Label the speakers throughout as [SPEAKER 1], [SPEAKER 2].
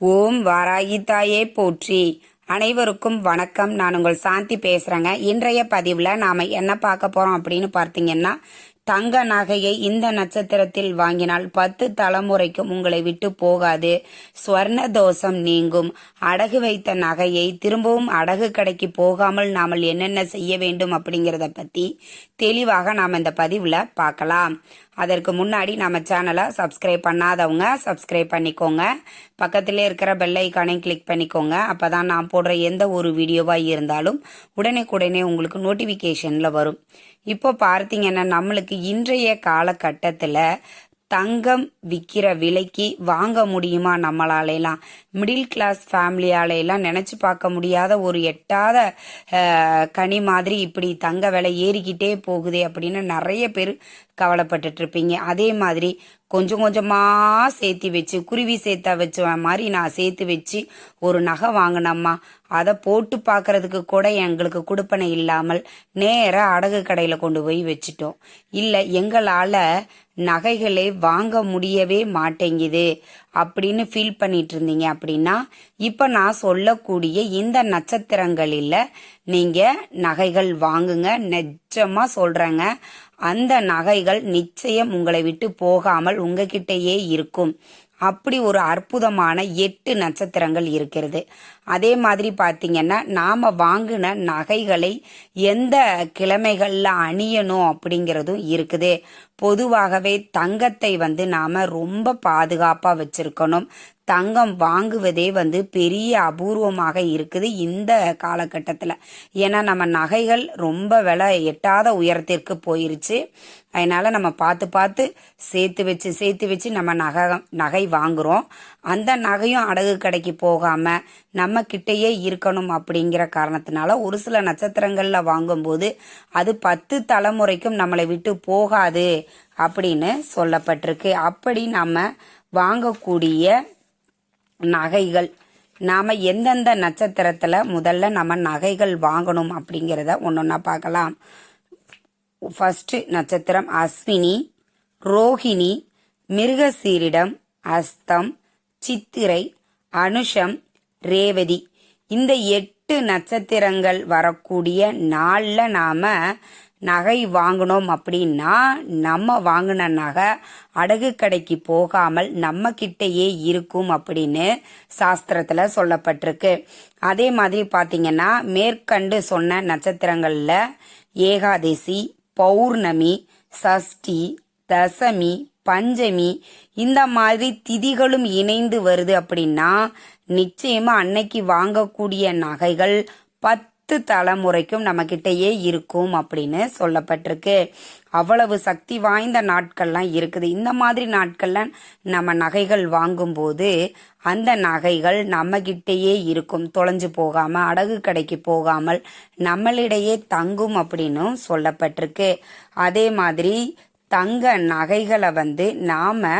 [SPEAKER 1] ஓம் வாராகி தாயே போற்றி. அனைவருக்கும் வணக்கம். நான் உங்கள் சாந்தி பேசுறேங்க. இன்றைய பதிவுல நாம என்ன பார்க்க போறோம் அப்படின்னு பார்த்தீங்கன்னா தங்க நகையை இந்த நட்சத்திரத்தில் வாங்கினால் பத்து தலைமுறைக்கும் உங்களை விட்டு போகாது. ஸ்வர்ண தோஷம் நீங்கும். அடகு வைத்த நகையை திரும்பவும் அடகு கடைக்கு போகாமல் நாமல் என்னென்ன செய்ய வேண்டும் அப்படிங்கிறத பத்தி தெளிவாக நாம் இந்த பதிவுல பார்க்கலாம். அதற்கு முன்னாடி நம்ம சேனலை சப்ஸ்கிரைப் பண்ணாதவங்க சப்ஸ்கிரைப் பண்ணிக்கோங்க. பக்கத்திலே இருக்கிற பெல் ஐக்கானையும் கிளிக் பண்ணிக்கோங்க. அப்போ தான் நான் போடுற எந்த ஒரு வீடியோவாக இருந்தாலும் உடனே உங்களுக்கு நோட்டிஃபிகேஷனில் வரும். இப்போ பார்த்தீங்கன்னா நம்மளுக்கு இன்றைய காலகட்டத்தில் தங்கம் விற்கிற விலைக்கு வாங்க முடியுமா நம்மளாலையெல்லாம் மிடில் கிளாஸ் ஃபேமிலியாலேலாம் நினச்சி பார்க்க முடியாத ஒரு எட்டாத கனி மாதிரி இப்படி தங்க விலை ஏறிக்கிட்டே போகுதே அப்படின்னு நிறைய பேர் கவலைப்பட்டுட்டு இருப்பீங்க அதே மாதிரி கொஞ்சம் கொஞ்சமாக சேர்த்து வச்சு குருவி சேர்த்தா வச்ச மாதிரி நான் சேர்த்து வச்சு ஒரு நகை வாங்கினம்மா. அதை போட்டு பார்க்கறதுக்கு கூட எங்களுக்கு கொடுப்பனை இல்லாமல் நேராக அடகு கடையில் கொண்டு போய் வச்சுட்டோம். இல்லை எங்களால் நகைகளை வாங்க முடியவே மாட்டேங்குது. அப்படின்னு ஃபீல் பண்ணிட்டு இருந்தீங்க அப்படின்னா இப்போ நான் சொல்லக்கூடிய இந்த நட்சத்திரங்களில் நீங்கள் நகைகள் வாங்குங்க நிஜமாக சொல்கிறேங்க அந்த நகைகள் நிச்சயம் உங்களை விட்டு போகாமல் உங்ககிட்டயே இருக்கும். அப்படி ஒரு அற்புதமான எட்டு நட்சத்திரங்கள் இருக்கிறது. அதே மாதிரி பார்த்தீங்கன்னா நாம் வாங்கின நகைகளை எந்த கிழமைகளில் அணியணும் அப்படிங்கிறதும் இருக்குது. பொதுவாகவே தங்கத்தை வந்து நாம் ரொம்ப பாதுகாப்பாக வச்சிருக்கணும். தங்கம் வாங்குவதே வந்து பெரிய அபூர்வமாக இருக்குது இந்த காலகட்டத்தில். ஏன்னா நம்ம நகைகள் ரொம்ப விலை எட்டாத உயரத்திற்கு போயிருச்சு. அதனால நம்ம பார்த்து பார்த்து சேர்த்து வச்சு சேர்த்து வச்சு நம்ம நகை நகை வாங்குறோம். அந்த நகையும் அடகு கடைக்கு போகாம நம்ம கிட்டேயே இருக்கணும் அப்படிங்கிற காரணத்தினால ஒரு சில நட்சத்திரங்கள்ல வாங்கும்போது அது பத்து தலைமுறைக்கும் நம்மளை விட்டு போகாது அப்படின்னு சொல்லப்பட்டிருக்கு. அப்படி நம்ம வாங்கக்கூடிய நகைகள் நாம் எந்தெந்த நட்சத்திரத்தில் முதல்ல நம்ம நகைகள் வாங்கணும் அப்படிங்கிறத ஒன்றொன்னா பார்க்கலாம். ஃபர்ஸ்ட் நட்சத்திரம் அஸ்வினி ரோஹிணி மிருகசீரிடம் அஸ்தம் சித்திரை அனுஷம் ரேவதி. இந்த எட்டு நட்சத்திரங்கள் வரக்கூடிய நாளில் நாம் நகை வாங்கினோம் அப்படின்னா நம்ம வாங்கின நகை அடகு கடைக்கு போகாமல் நம்ம கிட்டேயே இருக்கும் அப்படின்னு சாஸ்திரத்தில் சொல்லப்பட்டிருக்கு. அதே மாதிரி பார்த்தீங்கன்னா மேற்கண்டு சொன்ன நட்சத்திரங்களில் ஏகாதசி பௌர்ணமி சஷ்டி தசமி பஞ்சமி இந்த மாதிரி திதிகளும் இணைந்து வருது அப்படின்னா நிச்சயமா அன்னைக்கு வாங்கக்கூடிய நகைகள் பத்து தலைமுறைக்கும் நம்மக்கிட்டேயே இருக்கும் அப்படின்னு சொல்லப்பட்டிருக்கு. அவ்வளவு சக்தி வாய்ந்த நாட்கள்லாம் இருக்குது. இந்த மாதிரி நாட்கள்ல நம்ம நகைகள் வாங்கும்போது அந்த நகைகள் நம்மகிட்டயே இருக்கும். தொலைஞ்சு போகாம அடகு கடைக்கு போகாமல் நம்மளிடையே தங்கும் அப்படின்னும் சொல்லப்பட்டிருக்கு. அதே மாதிரி தங்க நகைகளை வந்து நாம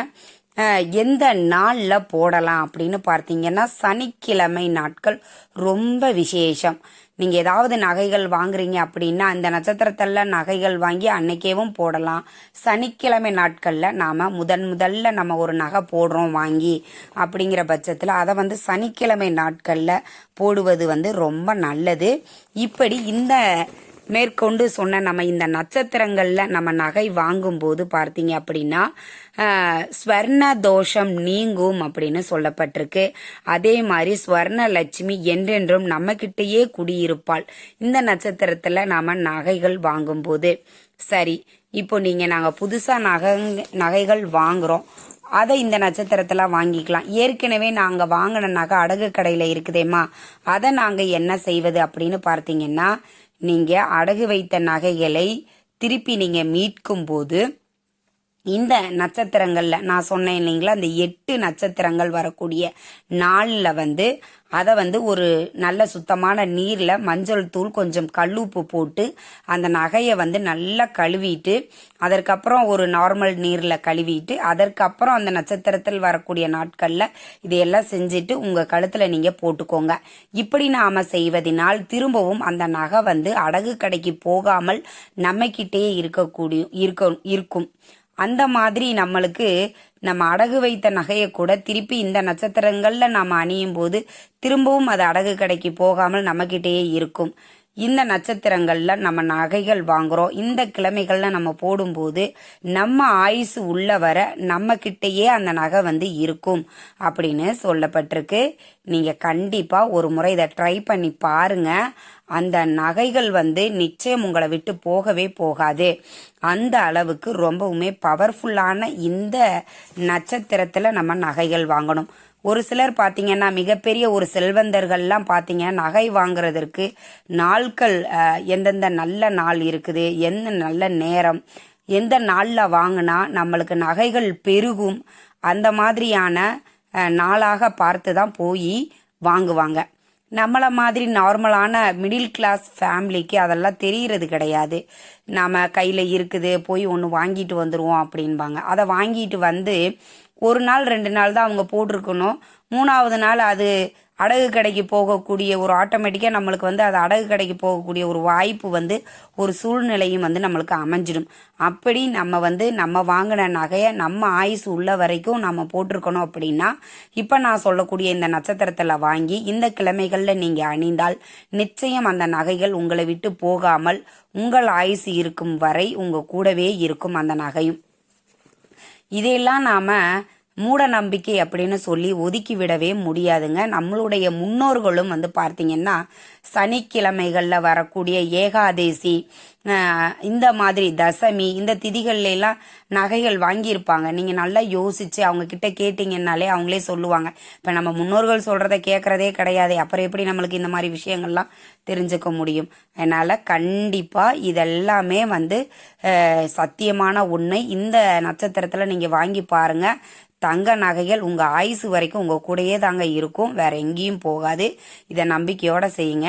[SPEAKER 1] எந்த நாளில் போடலாம் அப்படின்னு பார்த்தீங்கன்னா சனிக்கிழமை நாட்கள் ரொம்ப விசேஷம். நீங்கள் ஏதாவது நகைகள் வாங்குறீங்க அப்படின்னா அந்த நட்சத்திரத்தில் நகைகள் வாங்கி அன்னைக்கேவும் போடலாம். சனிக்கிழமை நாட்களில் நாம் முதன் முதல்ல நம்ம ஒரு நகை போடுறோம் வாங்கி அப்படிங்கிற பட்சத்தில் அதை வந்து சனிக்கிழமை நாட்களில் போடுவது வந்து ரொம்ப நல்லது. இப்படி இந்த மேற்கொண்டு சொன்ன நம்ம இந்த நட்சத்திரங்கள்ல நம்ம நகை வாங்கும்போது பார்த்தீங்க அப்படின்னா ஸ்வர்ண தோஷம் நீங்கும் அப்படின்னு சொல்லப்பட்டிருக்கு. அதே மாதிரி ஸ்வர்ண லட்சுமி என்றென்றும் நம்ம கிட்டேயே குடியிருப்பாள். இந்த நட்சத்திரத்துல நாம நகைகள் வாங்கும்போது. சரி இப்போ நீங்க நாங்க புதுசா நகை நகைகள் வாங்குறோம். அதை இந்த நட்சத்திரத்துல வாங்கிக்கலாம். ஏற்கனவே நாங்க வாங்கின நகை அடகு கடையில இருக்குதேம்மா. அதை நாங்க என்ன செய்வது அப்படின்னு பார்த்தீங்கன்னா நீங்கள் அடகு வைத்த நகைகளை திருப்பி நீங்கள் மீட்கும் போது இந்த நட்சத்திரங்கள்ல நான் சொன்னேன் இல்லைங்களா அந்த எட்டு நட்சத்திரங்கள் வரக்கூடிய நாளில் வந்து அதை வந்து ஒரு நல்ல சுத்தமான நீரில் மஞ்சள் தூள் கொஞ்சம் கல்லுப்பு போட்டு அந்த நகையை வந்து நல்லா கழுவிட்டு அதற்கப்புறம் ஒரு நார்மல் நீரில் கழுவிட்டு அதற்கப்புறம் அந்த நட்சத்திரத்தில் வரக்கூடிய நாட்களில் இதையெல்லாம் செஞ்சுட்டு உங்கள் கழுத்தில் நீங்கள் போட்டுக்கோங்க. இப்படி நாம் செய்வதனால் திரும்பவும் அந்த நகை வந்து அடகு கடைக்கு போகாமல் நம்மக்கிட்டே இருக்கக்கூடிய இருக்க இருக்கும். அந்த மாதிரி நம்மளுக்கு நம்ம அடகு வைத்த நகையை கூட திருப்பி இந்த நட்சத்திரங்களில் நம்ம அணியும் போது திரும்பவும் அது அடகு கடைக்கு போகாமல் நம்மக்கிட்டேயே இருக்கும். இந்த நட்சத்திரங்களில் நம்ம நகைகள் வாங்குகிறோம் இந்த கிழமைகளில் நம்ம போடும்போது நம்ம ஆயுசு உள்ள வர நம்மக்கிட்டேயே அந்த நகை வந்து இருக்கும் அப்படின்னு சொல்லப்பட்டிருக்கு. நீங்கள் கண்டிப்பாக ஒரு முறை இதை ட்ரை பண்ணி பாருங்க. அந்த நகைகள் வந்து நிச்சயம் உங்களை விட்டு போகவே போகாது. அந்த அளவுக்கு ரொம்பவுமே பவர்ஃபுல்லான இந்த நட்சத்திரத்தில் நம்ம நகைகள் வாங்கணும். ஒரு சிலர் பார்த்தீங்கன்னா மிகப்பெரிய ஒரு செல்வந்தர்கள்லாம் பார்த்தீங்கன்னா நகை வாங்குறதற்கு நாட்கள் எந்தெந்த நல்ல நாள் இருக்குது எந்த நல்ல நேரம் எந்த நாளில் வாங்கினா நம்மளுக்கு நகைகள் பெருகும் அந்த மாதிரியான நாளாக பார்த்து தான் போய் வாங்குவாங்க. நம்மள மாதிரி நார்மலான மிடில் கிளாஸ் ஃபேமிலிக்கு அதெல்லாம் தெரிகிறது கிடையாது. நாம் கையில் இருக்குது போய் ஒன்று வாங்கிட்டு வந்துடுவோம் அப்படின்பாங்க. அதை வாங்கிட்டு வந்து ஒரு நாள் ரெண்டு நாள் தான் அவங்க போட்டிருக்கணும். மூணாவது நாள் அது அடகு கடைக்கு போகக்கூடிய ஒரு ஆட்டோமேட்டிக்காக நம்மளுக்கு வந்து அது அடகு கடைக்கு போகக்கூடிய ஒரு வாய்ப்பு வந்து ஒரு சூழ்நிலையும் வந்து நம்மளுக்கு அமைஞ்சிடும். அப்படி நம்ம வந்து நம்ம வாங்கின நகையை நம்ம ஆயுசு உள்ள வரைக்கும் நம்ம போட்டிருக்கணும் அப்படின்னா இப்போ நான் சொல்லக்கூடிய இந்த நட்சத்திரத்தில் வாங்கி இந்த கிழமைகளில் நீங்கள் அணிந்தால் நிச்சயம் அந்த நகைகள் உங்களை விட்டு போகாமல் உங்கள் ஆயுசு இருக்கும் வரை உங்கள் கூடவே இருக்கும் அந்த நகையும். இதையெல்லாம் நாம் மூட நம்பிக்கை அப்படின்னு சொல்லி ஒதுக்கி விடவே முடியாதுங்க. நம்மளுடைய முன்னோர்களும் வந்து பார்த்தீங்கன்னா சனிக்கிழமைகளில் வரக்கூடிய ஏகாதேசி இந்த மாதிரி தசமி இந்த திதிகள்லாம் நகைகள் வாங்கியிருப்பாங்க. நீங்கள் நல்லா யோசிச்சு அவங்க கிட்ட கேட்டிங்கன்னாலே அவங்களே சொல்லுவாங்க. இப்போ நம்ம முன்னோர்கள் சொல்கிறத கேட்குறதே கிடையாது. அப்புறம் எப்படி நம்மளுக்கு இந்த மாதிரி விஷயங்கள்லாம் தெரிஞ்சுக்க முடியும்? அதனால் கண்டிப்பாக இதெல்லாமே வந்து சத்தியமான உண்மை. இந்த நட்சத்திரத்தில் நீங்கள் வாங்கி பாருங்கள் தங்க நகைகள் உங்கள் ஆயுசு வரைக்கும் உங்கள் கூடயே தாங்க இருக்கும். வேற எங்கேயும் போகாது. இதை நம்பிக்கையோட செய்யுங்க.